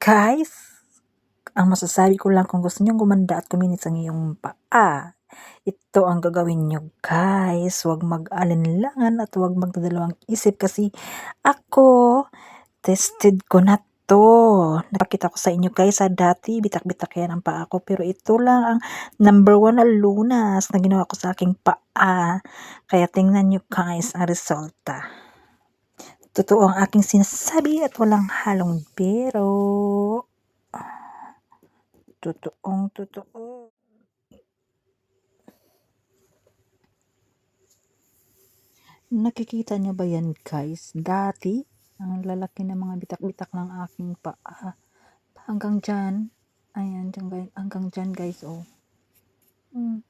Guys, ang masasabi ko lang kung gusto nyong gumanda at kuminis ang iyong paa, ito ang gagawin nyo guys. Huwag mag-alinlangan at huwag magdadalawang isip kasi ako, tested ko na to. Napakita ko sa inyo guys sa dati, bitak-bitak yan ang paa ko. Pero ito lang ang number one na lunas na ginawa ko sa aking paa. Kaya tingnan nyo guys ang resulta. Totoo ang aking sinasabi at walang halong pero. Totoong totoo. Nakikita nyo ba yan guys? Dati, ang lalaki ng mga bitak-bitak ng aking paa. Hanggang dyan. Ayan, guys. Hanggang dyan guys, oh. Hmm.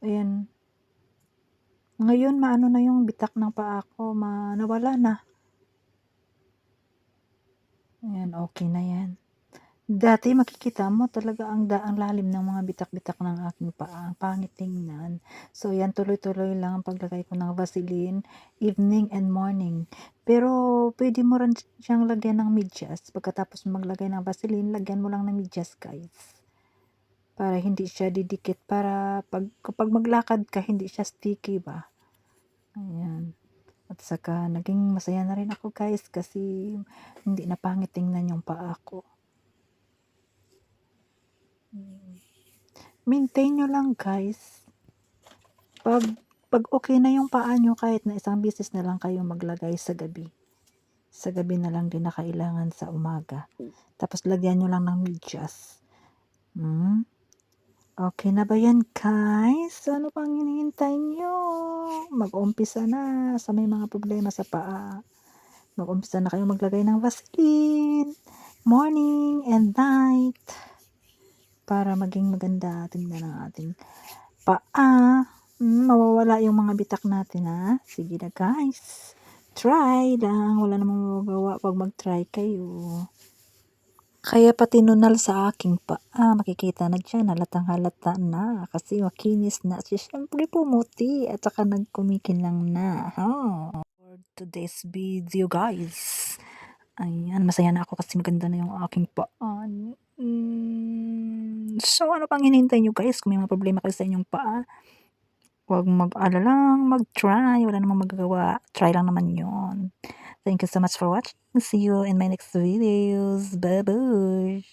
Ayan. Ngayon, maano na yung bitak ng paa ko. Ma nawala na. Ayan, okay na yan. Dati makikita mo talaga ang daang lalim ng mga bitak-bitak ng aking paa. Ang pangit tingnan. So yan tuloy-tuloy lang ang paglagay ko ng Vaseline evening and morning. Pero pwede mo rin siyang lagyan ng medyas. Pagkatapos maglagay ng Vaseline, lagyan mo lang ng medyas guys. Para hindi siya didikit. Para pag, kapag maglakad ka, hindi siya sticky ba. Ayan. At saka naging masaya na rin ako guys kasi hindi na pangit tingnan yung paa ko. Maintain nyo lang guys. Pag, pag okay na yung paa nyo, kahit na isang bisis na lang kayo maglagay sa gabi. Sa gabi na lang din na kailangan sa umaga. Tapos lagyan nyo lang ng medyas. Hmm? Okay na ba yan guys? Ano pang hinihintay nyo? Mag-umpisa na sa may mga problema sa paa. Mag-umpisa na kayo maglagay ng Vaseline. Morning and night para maging maganda tingnan ang ating paa. Mm, mawawala yung mga bitak natin ha. Sige na guys. Try lang. Wala namang magagawa pag mag-try kayo. Kaya pati nunal sa aking paa, makikita na dyan, halatang halata na. Kasi makinis na siya. Siyempre pumuti at saka nagkumikinlang na. Oh. For today's video guys. Ayan, masaya na ako kasi maganda na yung aking paa. Mm, so, ano pang hinihintay nyo guys? Kung may mga problema kayo sa inyong paa, huwag mag-alala lang, mag-try. Wala namang magagawa. Try lang naman yon. Thank you so much for watching. See you in my next videos. Bye-bye.